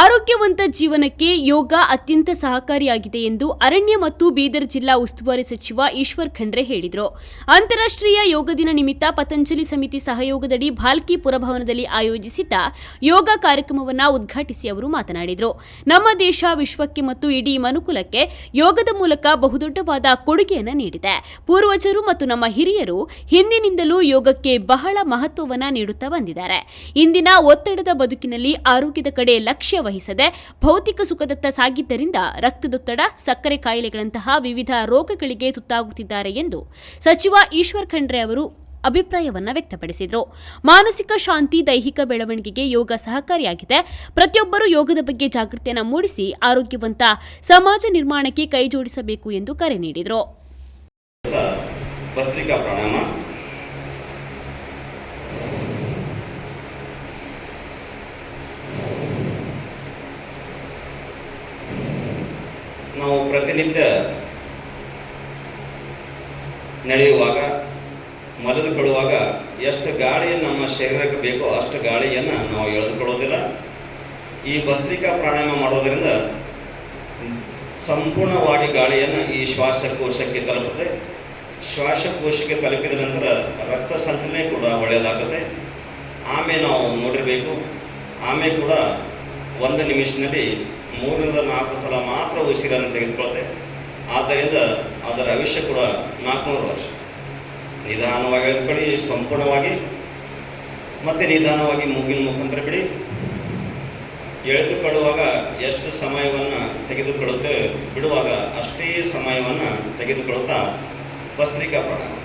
ಆರೋಗ್ಯವಂತ ಜೀವನಕ್ಕೆ ಯೋಗ ಅತ್ಯಂತ ಸಹಕಾರಿಯಾಗಿದೆ ಎಂದು ಅರಣ್ಯ ಮತ್ತು ಬೀದರ್ ಜಿಲ್ಲಾ ಉಸ್ತುವಾರಿ ಸಚಿವ ಈಶ್ವರ್ ಖಂಡ್ರೆ ಹೇಳಿದರು. ಅಂತಾರಾಷ್ಟ್ರೀಯ ಯೋಗ ದಿನ ನಿಮಿತ್ತ ಪತಂಜಲಿ ಸಮಿತಿ ಸಹಯೋಗದಡಿ ಭಾಲ್ಕಿ ಪುರಭವನದಲ್ಲಿ ಆಯೋಜಿಸಿದ್ದ ಯೋಗ ಕಾರ್ಯಕ್ರಮವನ್ನು ಉದ್ಘಾಟಿಸಿ ಅವರು ಮಾತನಾಡಿದರು. ನಮ್ಮ ದೇಶ ವಿಶ್ವಕ್ಕೆ ಮತ್ತು ಇಡೀ ಮನುಕುಲಕ್ಕೆ ಯೋಗದ ಮೂಲಕ ಬಹುದೊಡ್ಡವಾದ ಕೊಡುಗೆಯನ್ನು ನೀಡಿದೆ. ಪೂರ್ವಜರು ಮತ್ತು ನಮ್ಮ ಹಿರಿಯರು ಹಿಂದಿನಿಂದಲೂ ಯೋಗಕ್ಕೆ ಬಹಳ ಮಹತ್ವವನ್ನು ನೀಡುತ್ತಾ ಬಂದಿದ್ದಾರೆ. ಇಂದಿನ ಒತ್ತಡದ ಬದುಕಿನಲ್ಲಿ ಆರೋಗ್ಯದ ಕಡೆ ಲಕ್ಷ್ಯ ವಹಿಸದೆ ಭೌತಿಕ ಸುಖದತ್ತ ಸಾಗಿದ್ದರಿಂದ ರಕ್ತದೊತ್ತಡ, ಸಕ್ಕರೆ ಕಾಯಿಲೆಗಳಂತಹ ವಿವಿಧ ರೋಗಗಳಿಗೆ ತುತ್ತಾಗುತ್ತಿದ್ದಾರೆ ಎಂದು ಸಚಿವ ಈಶ್ವರ್ ಖಂಡ್ರೆ ಅವರು ಅಭಿಪ್ರಾಯವನ್ನ ವ್ಯಕ್ತಪಡಿಸಿದರು. ಮಾನಸಿಕ ಶಾಂತಿ, ದೈಹಿಕ ಬೆಳವಣಿಗೆಗೆ ಯೋಗ ಸಹಕಾರಿಯಾಗಿದೆ. ಪ್ರತಿಯೊಬ್ಬರೂ ಯೋಗದ ಬಗ್ಗೆ ಜಾಗೃತಿಯನ್ನು ಮೂಡಿಸಿ ಆರೋಗ್ಯವಂತ ಸಮಾಜ ನಿರ್ಮಾಣಕ್ಕೆ ಕೈಜೋಡಿಸಬೇಕು ಎಂದು ಕರೆ ನೀಡಿದರು. ನಾವು ಪ್ರತಿನಿತ್ಯ ನಡೆಯುವಾಗ ಮಲಿದುಕೊಳ್ಳುವಾಗ ಎಷ್ಟು ಗಾಳಿ ನಮ್ಮ ಶರೀರಕ್ಕೆ ಬೇಕೋ ಅಷ್ಟು ಗಾಳಿಯನ್ನು ನಾವು ಎಳೆದುಕೊಳ್ಳೋದಿಲ್ಲ. ಈ ಭಸ್ತ್ರಿಕಾ ಪ್ರಾಣಾಯಾಮ ಮಾಡೋದರಿಂದ ಸಂಪೂರ್ಣವಾಗಿ ಗಾಳಿಯನ್ನು ಈ ಶ್ವಾಸಕೋಶಕ್ಕೆ ತಲುಪುತ್ತೆ. ಶ್ವಾಸಕೋಶಕ್ಕೆ ತಲುಪಿದ ನಂತರ ರಕ್ತ ಸಂಚಲನೆ ಕೂಡ ಒಳ್ಳೆಯದಾಗುತ್ತೆ. ಆಮೇಲೆ ನಾವು ನೋಡಿರಬೇಕು. ಆಮೇಲೆ ಕೂಡ ಒಂದು ನಿಮಿಷದಲ್ಲಿ ಮೂರರಿಂದ ನಾಲ್ಕು ಸಲ ಮಾತ್ರ ಉಸಿರನ್ನು ತೆಗೆದುಕೊಳ್ತೇವೆ ಆದ್ದರಿಂದ ಅದರ ಆಯುಷ್ಯ ಕೂಡ ನಾಲ್ಕುನೂರು ವರ್ಷ. ನಿಧಾನವಾಗಿ ಎದ್ಕೊಳ್ಳಿ ಸಂಪೂರ್ಣವಾಗಿ. ಮತ್ತೆ ನಿಧಾನವಾಗಿ ಮೂಗಿನ ಮುಖಾಂತರ ಬಿಡಿ. ಎಳೆದುಕೊಳ್ಳುವಾಗ ಎಷ್ಟು ಸಮಯವನ್ನು ತೆಗೆದುಕೊಳ್ಳುತ್ತೆ, ಬಿಡುವಾಗ ಅಷ್ಟೇ ಸಮಯವನ್ನು ತೆಗೆದುಕೊಳ್ಳುತ್ತಾ ಭಸ್ತ್ರಿಕಾ ಪ್ರಾಣಾಯಾಮ